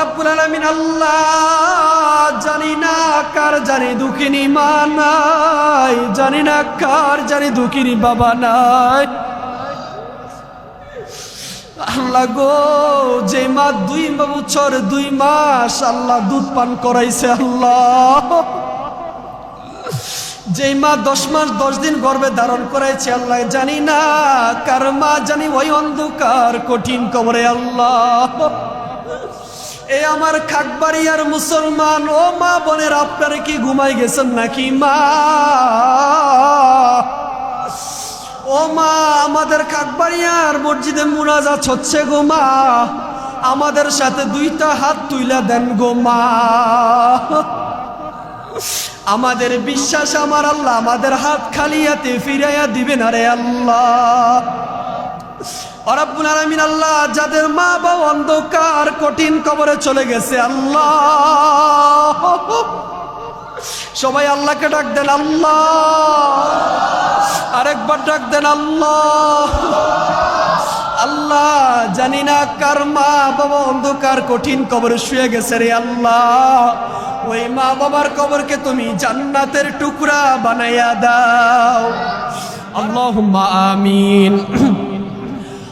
রব্বুল আলামিন, আল্লাহ জানি না কার জানি না কার জানি দুঃখিনী বাবা নাই। গো বছর, দুই মাস আল্লাহ দুধ পান করাইছে আল্লাহ। যে মা দশ মাস, দশ দিন গর্ভে ধারণ করাইছে আল্লাহ, জানি না কার মা জানি ওই অন্ধকার কঠিন কবরে আল্লাহ। এ আমার খাকবাড়িয়ার মুসলমান, ও মা বোনের, আপনারা কি ঘুমাই গেছেন নাকি মা? ও মা, আমাদের খাকবাড়িয়ার মসজিদে মুনাজাত হচ্ছে গো মা। আমাদের সাথে দুইটা হাত তুইলা দেন গো মা। আমাদের বিশ্বাস আমার আল্লাহ, আমাদের হাত খালিয়াতে ফিরাইয়া দিবেন আরে আল্লাহ। অরাবুল আলমিন, আল্লাহ যাদের মা বা অন্ধকার, কঠিন কবরে চলে গেছে, আল্লাহ। সবাই আল্লাহকে ডাক দেন, আল্লাহ। আরেকবার ডাক দেন, আল্লাহ। আল্লাহ, জানি না কার মা বাবা অন্ধকার, কঠিন কবরে শুয়ে গেছে রে আল্লাহ। ওই মা বাবার কবরকে তুমি জান্নাতের টুকরা বানাইয়া দাও। আল্লাহুম্মা আমিন।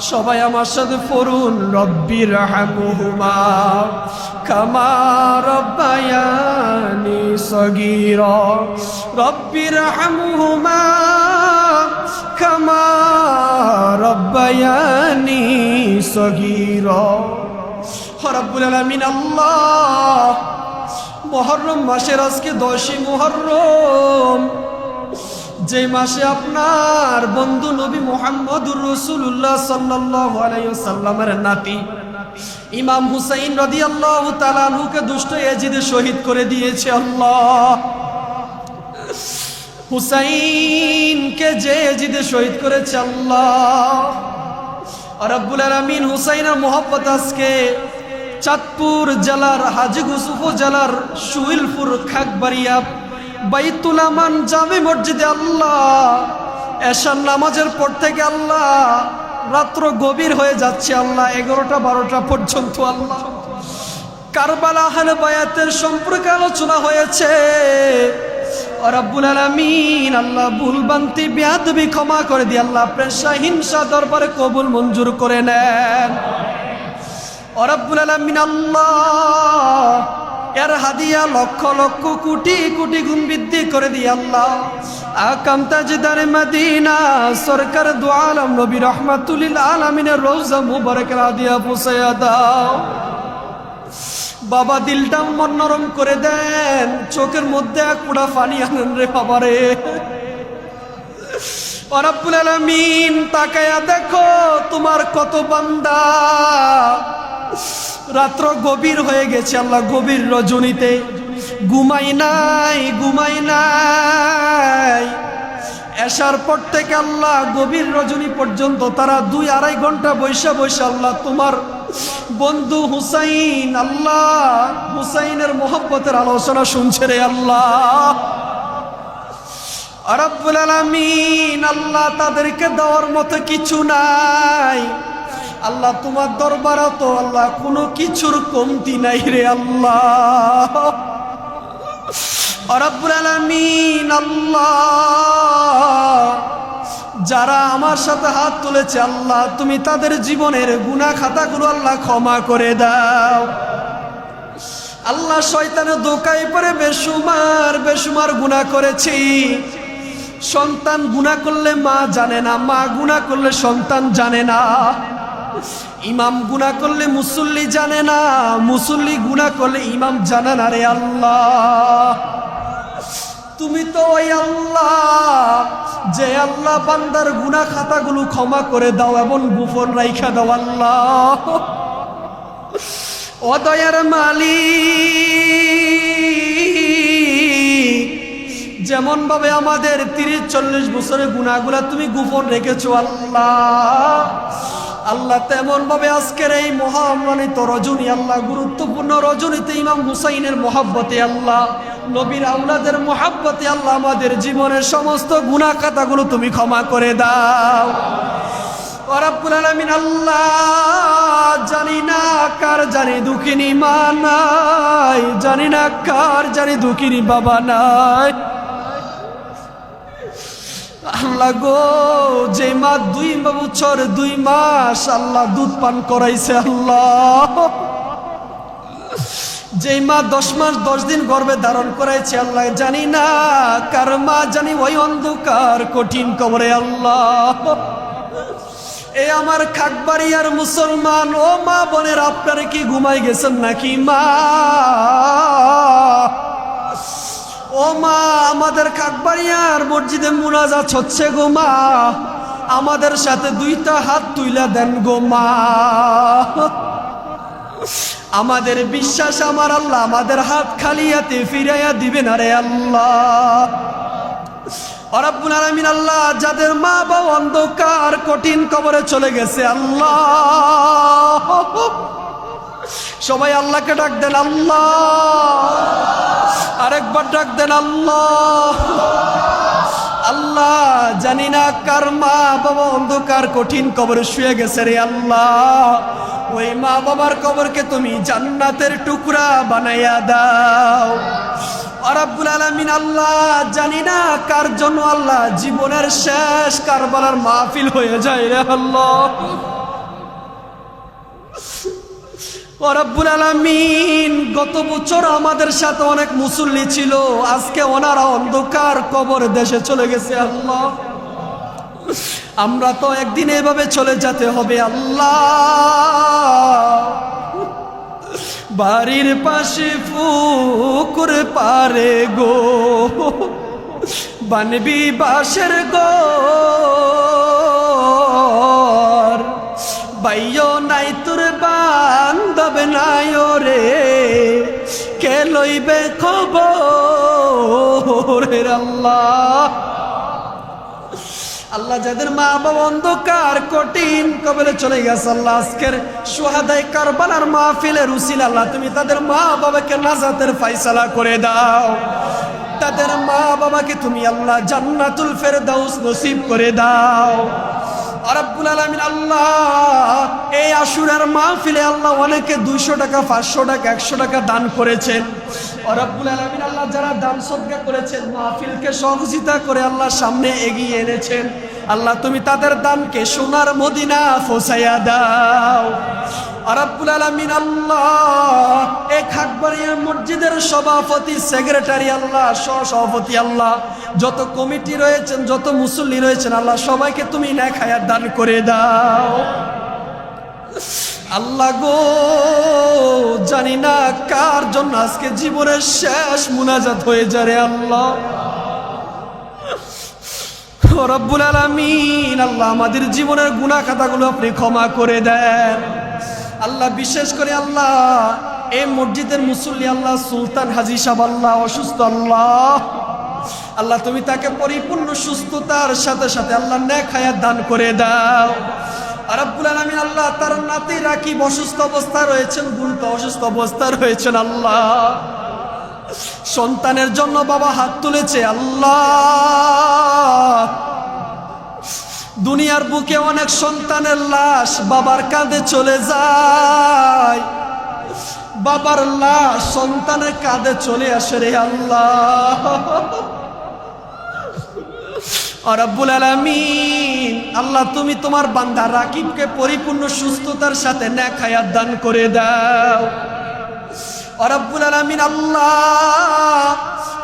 সবাই আমার সাথে পড়ুন রব্বির হামুহুমা কামা রব্বায়ানি সগীর। রব্বির হামুহুমা কামা রব্বায়ানি সগীর। রব্বুল আলামিন, আল্লাহ। মহরম মাসের আজকে দশই মহরম। যে মাসে আপনার বন্ধু নবী মোহাম্মদুর রসুল্লাহ সাল্লাহ আলাইসাল্লামের নাতি ইমাম হুসাইন রদি আল্লাহ তালানুকে দুষ্ট এজিদে শহীদ করে দিয়েছে আল্লাহ। হুসাইনকে যে এজিদে শহীদ করেছে আল্লাহ। রব্বুল আলমিন হুসাইনের মোহাম্মত আজকে চাঁদপুর জেলার হাজিগুস উপজেলার সুইলপুর খাকবাড়িয়া বাইতুল আমান মসজিদে আল্লাহ, এশার নামাজের পর থেকে আল্লাহ, রাত্র গভীর হয়ে যাচ্ছে আল্লাহ, এগারোটা বারোটা পর্যন্ত আল্লাহ। কারবালা বায়াতের সম্পর্কে আলোচনা হয়েছে। আল্লাহ ক্ষমা করে দিয়ে আল্লাহ দরবারে কবুল মঞ্জুর করে নেন। আল্লাহ এর হাদিয়া লক্ষ লক্ষ কোটি কোটি গুণ বৃদ্ধি করে দিয়ে আল্লাহ। সরকার দাও। বাবা, দিলটা মন নরম করে দেন, চোখের মধ্যে এক পুরা পানি আনেন রে বাবারে আলামিন, তাকায়া দেখো তোমার কত বান্দা। রাত্র গভীর হয়ে গেছে আল্লাহ, গভীর রজনীতে। ঘুমাই নাই ঘুমাই নাই। এসার পর থেকে আল্লাহ, গভীর রজনী পর্যন্ত তারা দুই আড়াই ঘণ্টা বৈশা বৈশা আল্লাহ, তোমার বন্ধু হুসাইন, আল্লাহ হুসাইনের মোহব্বতের আলোচনা শুনছে রে আল্লাহ। আরব্বুল আলামিন, আল্লাহ তাদেরকে দেওয়ার মতো কিছু নাই। আল্লাহ, তোমার দরবার তো আল্লাহ কোনো কিছুর কমতি নাই রে আল্লাহ। যারা আমার সাথে হাত তুলেছে আল্লাহ, তুমি তাদের জীবনের গুনাহ খাতাগুলো আল্লাহ ক্ষমা করে দাও। আল্লাহ শয়তানের দোকায় পরে বেসুমার বেসুমার গুনাহ করেছি। সন্তান গুণা করলে মা জানে না, মা গুণা করলে সন্তান জানে না। ইমাম গুনাহ করলে মুসল্লি জানে না, মুসল্লি গুনাহ করলে ইমাম জানে না রে আল্লাহ। তুমি তো ওই আল্লাহ, যে আল্লাহ বান্দার গুনাহ খাতাগুলো ক্ষমা করে দাও, এমন গোপন রাইখা দাও আল্লাহ। ও দয়ার মালিক যেমন ভাবে আমাদের তিরিশ চল্লিশ বছরের গুণাগুলা তুমি গোপন রেখেছো আল্লাহ। আল্লাহ তেমন ভাবে আজকের এই মহামানিত রজনী, আল্লাহ গুরুত্বপূর্ণ রজনীতে ইমাম হুসাইনের মহাব্বতে, আল্লাহ নবীর আউলাদের মহাব্বতে, আল্লাহ আমাদের জীবনের সমস্ত গুণা খাতাগুলো তুমি ক্ষমা করে দাও। আল্লাহ কার জানি জানি না কার জানি দুঃখিনী বাবা নাই। আল্লাহ গো, যে মা দুই বছর দুই মাস আল্লাহ দুধ পান করাইছে আল্লাহ। যে মা দশ মাস দশ দিন গর্ভে ধারণ করাইছে আল্লাহ, জানি না কার মা, জানি ওই অন্ধকার কঠিন কবরে আল্লাহ। এ আমার খাকবাড়িয়ার মুসলমান, ও মা বোনের, আপনারা কি ঘুমাই গেছেন নাকি মা ও মা আমাদের খাকবাড়িয়ার মসজিদে মুনাজাত হচ্ছে গো মা। আমাদের সাথে দুইটা হাত তুইলা দেন গো মা। আমাদের বিশ্বাস আমার আল্লাহ, আমাদের হাত খালিয়াতে ফিরাইয়া দিবেন আরে আল্লাহ। আলামিন আল্লাহ, যাদের মা বাবা অন্ধকার কঠিন কবরে চলে গেছে, আল্লাহ। সবাই আল্লাহকে ডাক দেন, আল্লাহ। আরেকবার ডাক দেন, আল্লাহ। আল্লাহ, জানি না কার মা বাবা অন্ধকার কঠিন কবরে শুয়ে গেছে রে আল্লাহ। ওই মা বাবার কবরকে তুমি জান্নাতের টুকরা বানাইয়া দাও। আল্লাহ কার জন্য আল্লাহ জীবনের শেষ কারবালার মাহফিল হয়ে যায় রে আল্লাহ। রব্বুল আলামিন, গত বছর আমাদের সাথে অনেক মুসল্লি ছিল, আজকে ওনারা অন্ধকার কবর দেশে চলে গেছে, আল্লাহ। আমরা তো একদিন এভাবে চলে যেতে হবে, আল্লাহ। বাড়ির পাশে ফুকুর পারে গো, বানবি বাসের গো তোর বান্ধব নাই রে কে লইবে খবর? আল্লাহ। আল্লাহ যাদের মা বাবা অন্ধকার, কঠিন কবলে চলে গেছে, আল্লাহ আজকের সোহাদাই কারবালার মাহফিলের উসিল, আল্লাহ তুমি তাদের মা বাবাকে নাজাতের ফাইসালা করে দাও। তাদের মা বাবাকে তুমি আল্লাহ জান্নাতুল ফেরদাউস নসিব করে দাও। আল্লাহ, এই আশুরার মাহফিলে আল্লাহ অনেকে দুইশো টাকা, পাঁচশো টাকা, একশো টাকা দান করেছেন। আল্লাহ যারা দান করেছেন, মাহফিলকে করে আল্লাহ সামনে এগিয়ে এনেছেন। আল্লাহ তুমি তাদের দানকে সোনার মদিনা ফোসাইয়া দাও। রব্বুল আলামিন আল্লাহ এই খাকবাড়িয়া মসজিদের সভাপতি, সেক্রেটারি আল্লাহ সভাপতি আল্লাহ, যত কমিটি রয়েছেন, যত মুসল্লি রয়েছেন, আল্লাহ সবাইকে তুমি নেখায়ার দান করে দাও। আল্লাহ গো, জানি না কার জন্য আজকে জীবনের শেষ মুনাজাত হয়ে যারে আল্লাহ। রব্বুল আলামিন, আল্লাহ আমাদের জীবনের গুনাহ খাতাগুলো আপনি ক্ষমা করে দেন। আল্লাহ বিশেষ করে আল্লাহ, এই মসজিদের মুসল্লি আল্লাহ, সুলতান হাজি সাহেব আল্লাহ, অসুস্থ আল্লাহ। আল্লাহ তুমি তাকে পরিপূর্ণ সুস্থতার সাথে সাথে আল্লাহ ন্যাক দান করে দাও। আল্লাহ, তার অসুস্থ রয়েছেন অসুস্থ রয়েছেন আল্লাহ। সন্তানের জন্য বাবা হাত তুলেছে আল্লাহ। দুনিয়ার বুকে অনেক সন্তানের লাশ বাবার কাঁধে চলে যায়। বাবার লাশ সন্তানের কাঁধে চলে আসে রে আল্লাহ। আল্লাহ তুমি তোমার বান্দা রাকিবকে পরিপূর্ণ সুস্থতার সাথে ন্যাক হায়াত দান করে দাও। আল্লাহ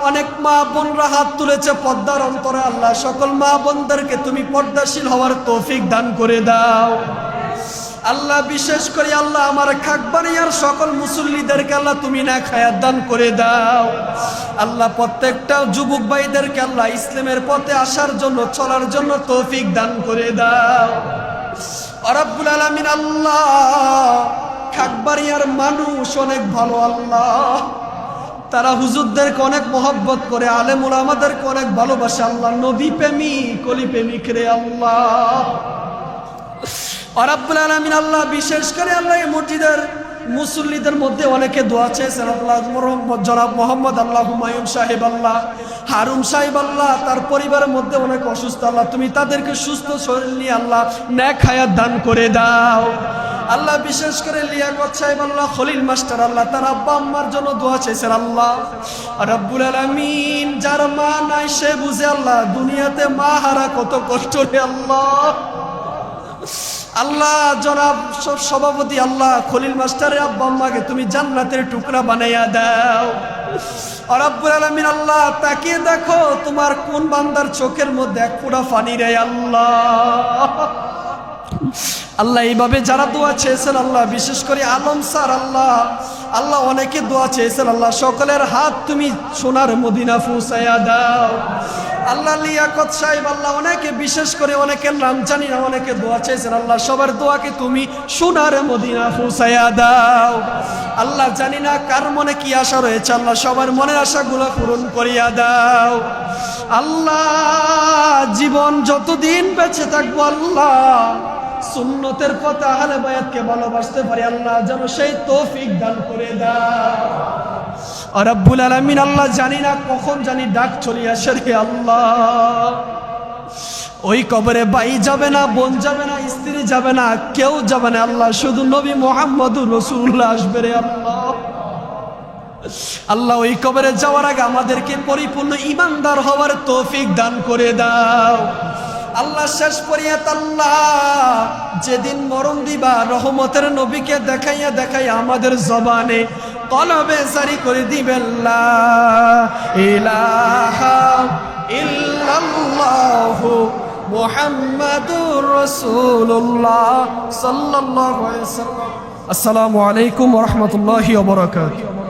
অনেক মা বোনরা হাত তুলেছে পদ্মার অন্তরে আল্লাহ, সকল মা বোনদেরকে তুমি পর্দাশীল হওয়ার তৌফিক দান করে দাও। আল্লাহ বিশেষ করে আল্লাহ আমার খাকবানিয়ার সকল মুসল্লিদেরকে আল্লাহ তুমি না খায়াত দান করে দাও। আল্লাহ প্রত্যেকটা যুবক ভাইদেরকে আল্লাহ ইসলামের পথে আসার জন্য, চলার জন্য তৌফিক দান করে দাও। রব্বুল আলামিন আল্লাহ খাকবাড়িয়ার মানুষ অনেক ভালো আল্লাহ। তারা হুজুরদেরকে অনেক মহব্বত করে আলেমুল আমাদেরকে অনেক ভালোবাসে। আল্লাহ নবী প্রেমিক কলি প্রেমিক রে আল্লাহ। আল্লাহ, বিশেষ করে আল্লাহ মুসল্লিদের মধ্যে আল্লাহ আল্লাহ সাহেব আল্লাহ, তার পরিবারের মধ্যে অনেক অসুস্থ আল্লাহ, তুমি তাদেরকে সুস্থ শরীর নিয়ে আল্লাহ ন্যাক হায়াত দান করে দাও। আল্লাহ বিশেষ করে লিয়াকত সাহেব, আল্লাহ খলিল মাস্টার, আল্লাহ তার আব্বা আম্মার জন্য দোয়া চাইছেন, আল্লাহ রব্বুল আলমিন। যার মা নাই, সে বুঝে আল্লাহ, দুনিয়াতে মা হারা কত কষ্ট রে আল্লাহ। আল্লাহ জনাব সব সভাপতি, আল্লাহ খলিল মাস্টারের আব্বা আম্মাকে তুমি জান্নাতের টুকরা বানাইয়া দাও। রব্বুল আলামিন আল্লাহ, তাকিয়ে দেখো তোমার কোন বান্দার চোখের মধ্যে এক ফোঁটা পানি রে আল্লাহ। আল্লাহ এইভাবে যারা দোয়া চেয়েছেন আল্লাহ, বিশেষ করে আলম স্যার, আল্লাহ আল্লাহ অনেকে দোয়া চেয়েছেন আল্লাহ, সকলের হাত তুমি সোনার মদিনা ফুসাইয়া দাও। আল্লাহ লিয়াকত সাহেব, আল্লাহ অনেকে, বিশেষ করে অনেকের নাম জানি না, অনেকে দোয়া চেয়েছেন আল্লাহ, সবার দোয়াকে তুমি সোনার মদিনা ফুসাইয়া দাও। আল্লাহ জানি না কার মনে কি আশা রয়েছে, আল্লাহ সবার মনের আশাগুলো পূরণ করিয়া দাও। আল্লাহ জীবন যতদিন বেঁচে থাকব, আল্লাহ সুন্নতের কথা আহলে বায়াতকে ভালোবাসতে পারি, আল্লাহ যেন সেই তৌফিক দান করে দাও আর রব্বুল আলামিন, আল্লাহ জানি না কখন জানি ডাক চলে আসে রে আল্লাহ। ওই কবরে ভাই যাবে না, বোন যাবে না, স্ত্রী যাবে না, কেউ যাবে না, আল্লাহ শুধু নবী মোহাম্মদুর রসুল্লাহ আসবে রে আল্লাহ। আল্লাহ ওই কবরে যাওয়ার আগে আমাদেরকে পরিপূর্ণ ইমানদার হওয়ার তৌফিক দান করে দাও। আল্লাহ শেষ পরিয়াত আল্লাহ। যেদিন মরণ দিবা, রহমতের নবীকে দেখাইয়া দেখাইয়া আমাদের জবানে কলবে জারি করে দিবেন লা ইলাহা ইল্লাল্লাহু মুহাম্মাদুর রাসূলুল্লাহ সাল্লাল্লাহু আলাইহি ওয়াসাল্লাম। আসসালামু আলাইকুম রাহমাতুল্লাহি বারাকাতুহু।